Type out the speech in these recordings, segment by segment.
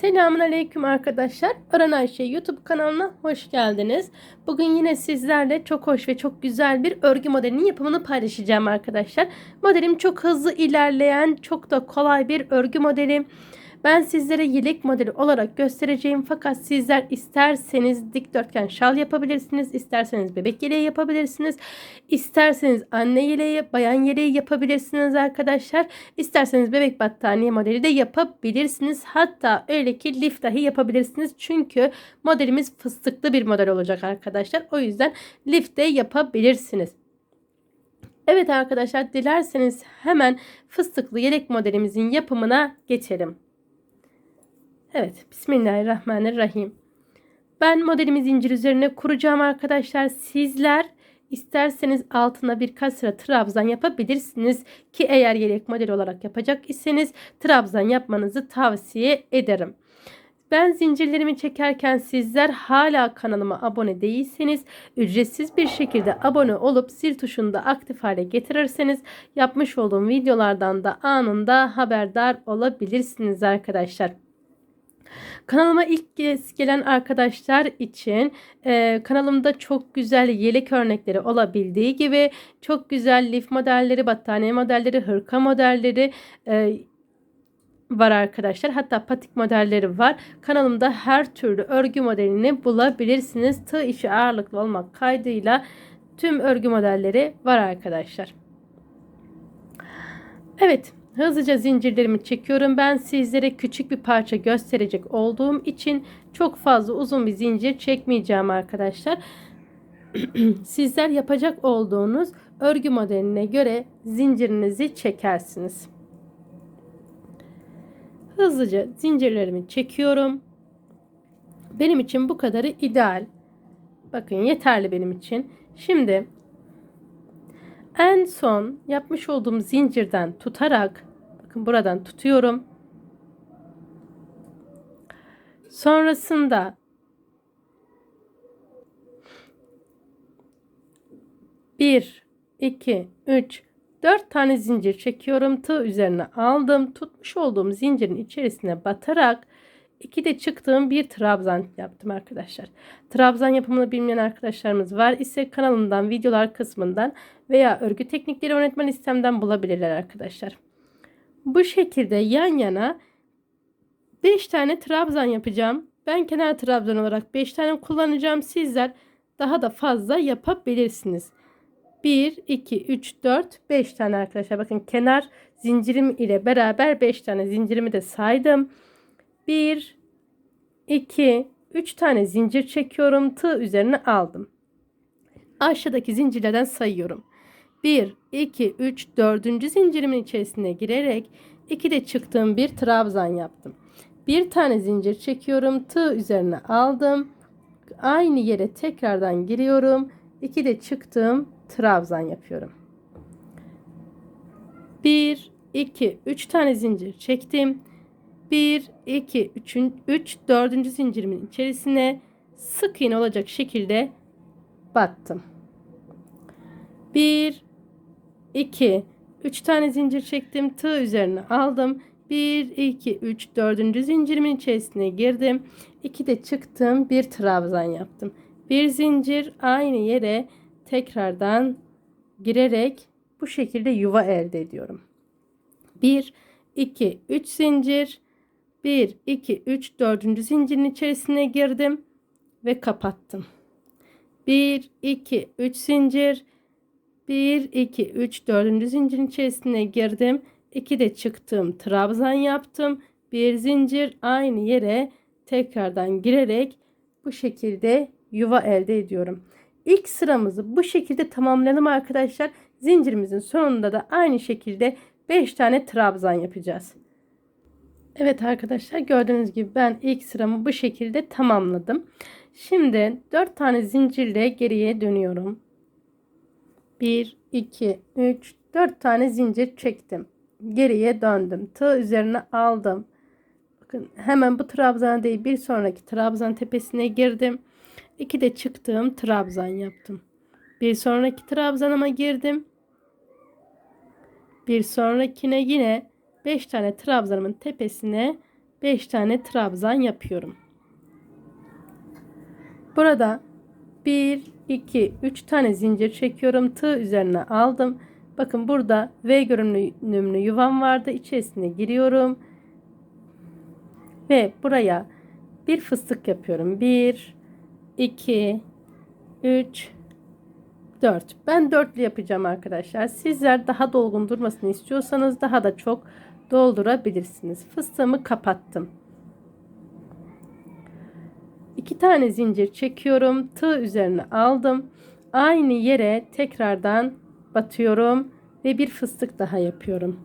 Selamun Aleyküm arkadaşlar. Öğren Ayşe YouTube kanalına hoş geldiniz. Bugün yine sizlerle çok hoş ve çok güzel bir örgü modelinin yapımını paylaşacağım arkadaşlar. Modelim çok hızlı ilerleyen, çok da kolay bir örgü modeli. Ben sizlere yelek modeli olarak göstereceğim fakat sizler isterseniz dikdörtgen şal yapabilirsiniz, isterseniz bebek yeleği yapabilirsiniz, isterseniz anne yeleği, bayan yeleği yapabilirsiniz arkadaşlar. İsterseniz bebek battaniye modeli de yapabilirsiniz. Hatta öyle ki lif dahi yapabilirsiniz. Çünkü modelimiz fıstıklı bir model olacak arkadaşlar. O yüzden lif de yapabilirsiniz. Evet arkadaşlar dilerseniz hemen fıstıklı yelek modelimizin yapımına geçelim. Evet, Bismillahirrahmanirrahim. Ben modelimi zincir üzerine kuracağım arkadaşlar. Sizler isterseniz altına birkaç sıra trabzan yapabilirsiniz ki eğer yelek model olarak yapacak iseniz trabzan yapmanızı tavsiye ederim. Ben zincirlerimi çekerken sizler hala kanalıma abone değilseniz ücretsiz bir şekilde abone olup zil tuşunu da aktif hale getirirseniz yapmış olduğum videolardan da anında haberdar olabilirsiniz arkadaşlar. Kanalıma ilk kez gelen arkadaşlar için e, kanalımda çok güzel yelek örnekleri olabildiği gibi çok güzel lif modelleri, battaniye modelleri, hırka modelleri e, var arkadaşlar. Hatta patik modelleri var. Kanalımda her türlü örgü modelini bulabilirsiniz. Tığ işi ağırlıklı olmak kaydıyla tüm örgü modelleri var arkadaşlar. Evet. Hızlıca zincirlerimi çekiyorum. Ben sizlere küçük bir parça gösterecek olduğum için çok fazla uzun bir zincir çekmeyeceğim arkadaşlar. Sizler yapacak olduğunuz örgü modeline göre zincirinizi çekersiniz. Hızlıca zincirlerimi çekiyorum. Benim için bu kadarı ideal. Bakın yeterli benim için. Şimdi en son yapmış olduğum zincirden tutarak bakın buradan tutuyorum. Sonrasında bir, iki, üç, dört tane zincir çekiyorum. Tığ üzerine aldım. Tutmuş olduğum zincirin içerisine batarak iki de çıktığım bir trabzan yaptım arkadaşlar. Trabzan yapımını bilmeyen arkadaşlarımız var ise kanalımdan videolar kısmından veya örgü teknikleri öğretmen listemden bulabilirler arkadaşlar. Bu şekilde yan yana 5 tane trabzan yapacağım. Ben kenar trabzan olarak 5 tane kullanacağım. Sizler daha da fazla yapabilirsiniz. 1, 2, 3, 4, 5 tane arkadaşlar. Bakın kenar zincirim ile beraber 5 tane zincirimi de saydım. 1, 2, 3 tane zincir çekiyorum. Tığ üzerine aldım. Aşağıdaki zincirlerden sayıyorum. 1, 2, 3, 4. zincirimin içerisine girerek 2 de çıktığım bir trabzan yaptım. Bir tane zincir çekiyorum. Tığ üzerine aldım. Aynı yere tekrardan giriyorum. 2 de çıktığım trabzan yapıyorum. 1, 2, 3 tane zincir çektim. 1, 2, 3, 3, 4. zincirimin içerisine sık iğne olacak şekilde battım. 1, 2, 3 tane zincir çektim. Tığ üzerine aldım. 1, 2, 3, 4. zincirimin içerisine girdim. 2 de çıktım. Bir trabzan yaptım. Bir zincir aynı yere tekrardan girerek bu şekilde yuva elde ediyorum. 1, 2, 3 zincir. 1, 2, 3, 4. zincirin içerisine girdim ve kapattım. 1, 2, 3 zincir. 1, 2, 3, 4. zincirin içerisine girdim. 2 de çıktım. Trabzan yaptım. Bir zincir aynı yere tekrardan girerek bu şekilde yuva elde ediyorum. İlk sıramızı bu şekilde tamamlayalım arkadaşlar. Zincirimizin sonunda da aynı şekilde 5 tane trabzan yapacağız. Evet arkadaşlar gördüğünüz gibi ben ilk sıramı bu şekilde tamamladım. Şimdi 4 tane zincirle geriye dönüyorum. 1, 2, 3, 4 tane zincir çektim. Geriye döndüm. Tığ üzerine aldım. Bakın hemen bu trabzana değil bir sonraki trabzan tepesine girdim. 2 de çıktığım trabzan yaptım. Bir sonraki trabzanıma girdim. Bir sonrakine yine 5 tane trabzanımın tepesine 5 tane trabzan yapıyorum. Burada 1 2 3 tane zincir çekiyorum. Tığ üzerine aldım. Bakın burada V görünümlü yuvam vardı. İçerisine giriyorum. Ve buraya bir fıstık yapıyorum. 1 2 3 4. Ben dörtlü yapacağım arkadaşlar. Sizler daha dolgun durmasını istiyorsanız daha da çok doldurabilirsiniz. Fıstığımı kapattım. 2 tane zincir çekiyorum. Tığ üzerine aldım. Aynı yere tekrardan batıyorum ve bir fıstık daha yapıyorum.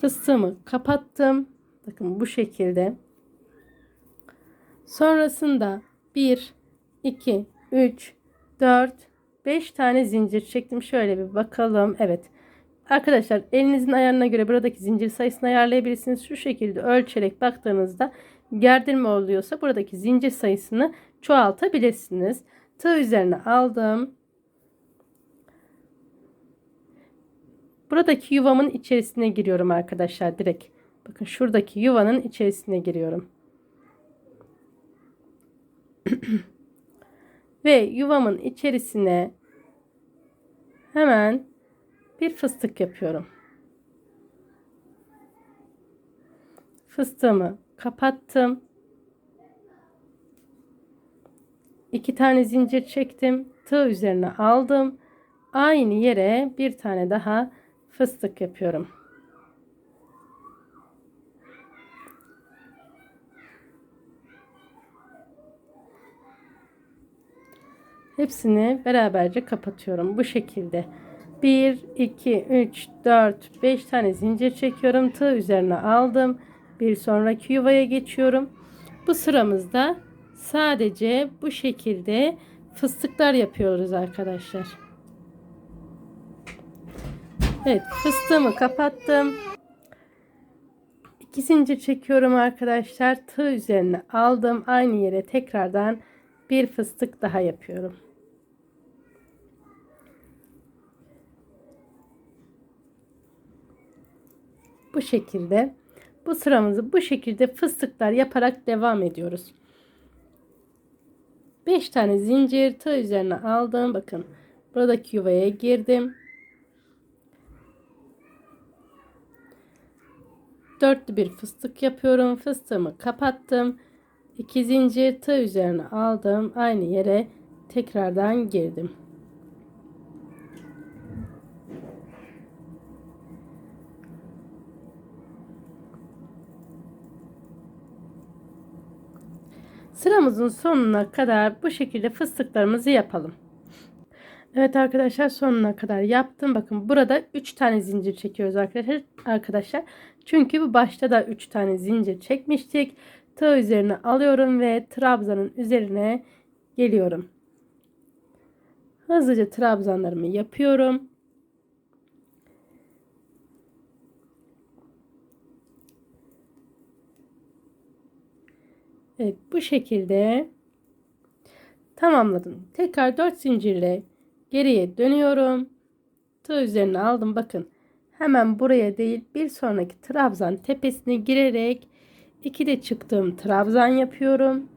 Fıstığımı kapattım. Bakın bu şekilde. Sonrasında 1 2 3 4 5 tane zincir çektim. Şöyle bir bakalım. Evet. Arkadaşlar elinizin ayarına göre buradaki zincir sayısını ayarlayabilirsiniz. Şu şekilde ölçerek baktığınızda gerdirme oluyorsa buradaki zincir sayısını çoğaltabilirsiniz. Tığ üzerine aldım. Buradaki yuvamın içerisine giriyorum arkadaşlar direkt. Bakın şuradaki yuvanın içerisine giriyorum. Ve yuvamın içerisine hemen bir fıstık yapıyorum. Fıstığımı kapattım. İki tane zincir çektim. Tığ üzerine aldım. Aynı yere bir tane daha fıstık yapıyorum. Hepsini beraberce kapatıyorum. Bu şekilde. 1, 2, 3, 4, 5 tane zincir çekiyorum. Tığ üzerine aldım. Bir sonraki yuvaya geçiyorum. Bu sıramızda sadece bu şekilde fıstıklar yapıyoruz arkadaşlar. Evet fıstığımı kapattım. İki zincir çekiyorum arkadaşlar. Tığ üzerine aldım. Aynı yere tekrardan bir fıstık daha yapıyorum. Bu şekilde bu sıramızı bu şekilde fıstıklar yaparak devam ediyoruz. 5 tane zincir tığ üzerine aldım. Bakın buradaki yuvaya girdim. Dörtlü bir fıstık yapıyorum. Fıstığımı kapattım. 2 zincir tığ üzerine aldım. Aynı yere tekrardan girdim. Sıramızın sonuna kadar bu şekilde fıstıklarımızı yapalım. Evet arkadaşlar sonuna kadar yaptım. Bakın burada 3 tane zincir çekiyoruz arkadaşlar. Arkadaşlar çünkü bu başta da 3 tane zincir çekmiştik. Tığ üzerine alıyorum ve trabzanın üzerine geliyorum. Hızlıca trabzanlarımı yapıyorum. Evet bu şekilde tamamladım. Tekrar 4 zincirle geriye dönüyorum. Tığ üzerine aldım. Bakın hemen buraya değil bir sonraki trabzan tepesine girerek iki de çıktığım trabzan yapıyorum.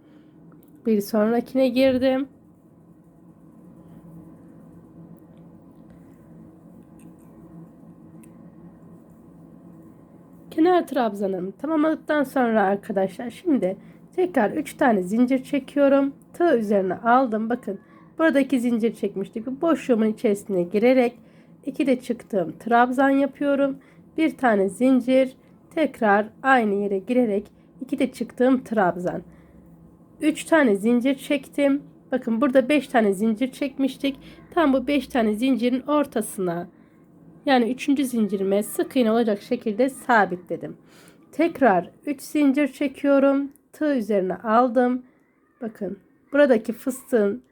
Bir sonrakine girdim. Kenar trabzanımı tamamladıktan sonra arkadaşlar şimdi tekrar 3 tane zincir çekiyorum. Tığ üzerine aldım. Bakın buradaki zincir çekmiştik. Bu boşluğumun içerisine girerek iki de çıktığım trabzan yapıyorum. Bir tane zincir tekrar aynı yere girerek iki de çıktığım trabzan. 3 tane zincir çektim. Bakın burada 5 tane zincir çekmiştik. Tam bu 5 tane zincirin ortasına yani 3. zincirime sık iğne olacak şekilde sabitledim. Tekrar 3 zincir çekiyorum. Tığ üzerine aldım. Bakın buradaki fıstığın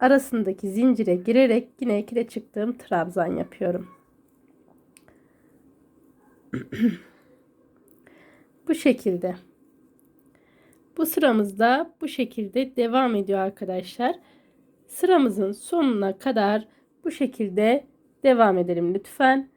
arasındaki zincire girerek yine ikide çıktığım trabzan yapıyorum. bu şekilde. Bu sıramızda bu şekilde devam ediyor arkadaşlar. Sıramızın sonuna kadar bu şekilde devam edelim lütfen.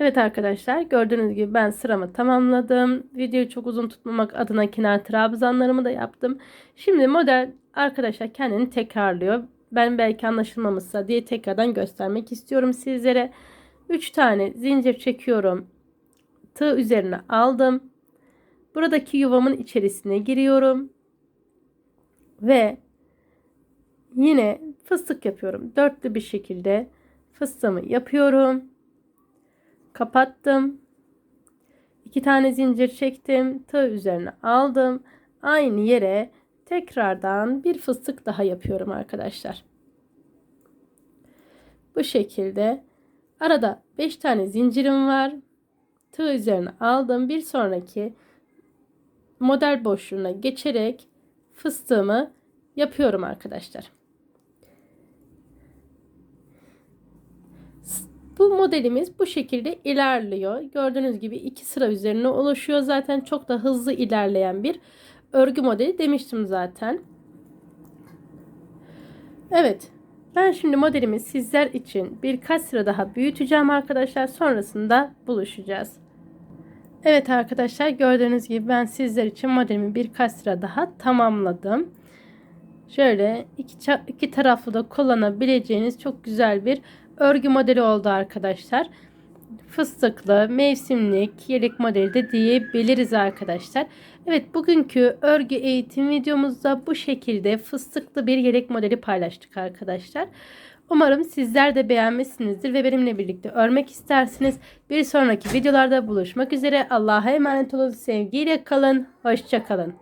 Evet arkadaşlar gördüğünüz gibi ben sıramı tamamladım. Videoyu çok uzun tutmamak adına kenar trabzanlarımı da yaptım. Şimdi model arkadaşlar kendini tekrarlıyor. Ben belki anlaşılmamışsa diye tekrardan göstermek istiyorum sizlere. 3 tane zincir çekiyorum. Tığ üzerine aldım. Buradaki yuvamın içerisine giriyorum. Ve yine fıstık yapıyorum. Dörtlü bir şekilde fıstığımı yapıyorum. Kapattım. İki tane zincir çektim. Tığ üzerine aldım. Aynı yere tekrardan bir fıstık daha yapıyorum arkadaşlar. Bu şekilde arada 5 tane zincirim var. Tığ üzerine aldım. Bir sonraki model boşluğuna geçerek fıstığımı yapıyorum arkadaşlar. Bu modelimiz bu şekilde ilerliyor. Gördüğünüz gibi iki sıra üzerine oluşuyor. Zaten çok da hızlı ilerleyen bir örgü modeli demiştim zaten. Evet. Ben şimdi modelimi sizler için birkaç sıra daha büyüteceğim arkadaşlar. Sonrasında buluşacağız. Evet arkadaşlar gördüğünüz gibi ben sizler için modelimi birkaç sıra daha tamamladım. Şöyle iki, iki taraflı da kullanabileceğiniz çok güzel bir örgü modeli oldu arkadaşlar. Fıstıklı, mevsimlik, yelek modeli de diyebiliriz arkadaşlar. Evet bugünkü örgü eğitim videomuzda bu şekilde fıstıklı bir yelek modeli paylaştık arkadaşlar. Umarım sizler de beğenmişsinizdir ve benimle birlikte örmek istersiniz. Bir sonraki videolarda buluşmak üzere. Allah'a emanet olun. Sevgiyle kalın. Hoşçakalın.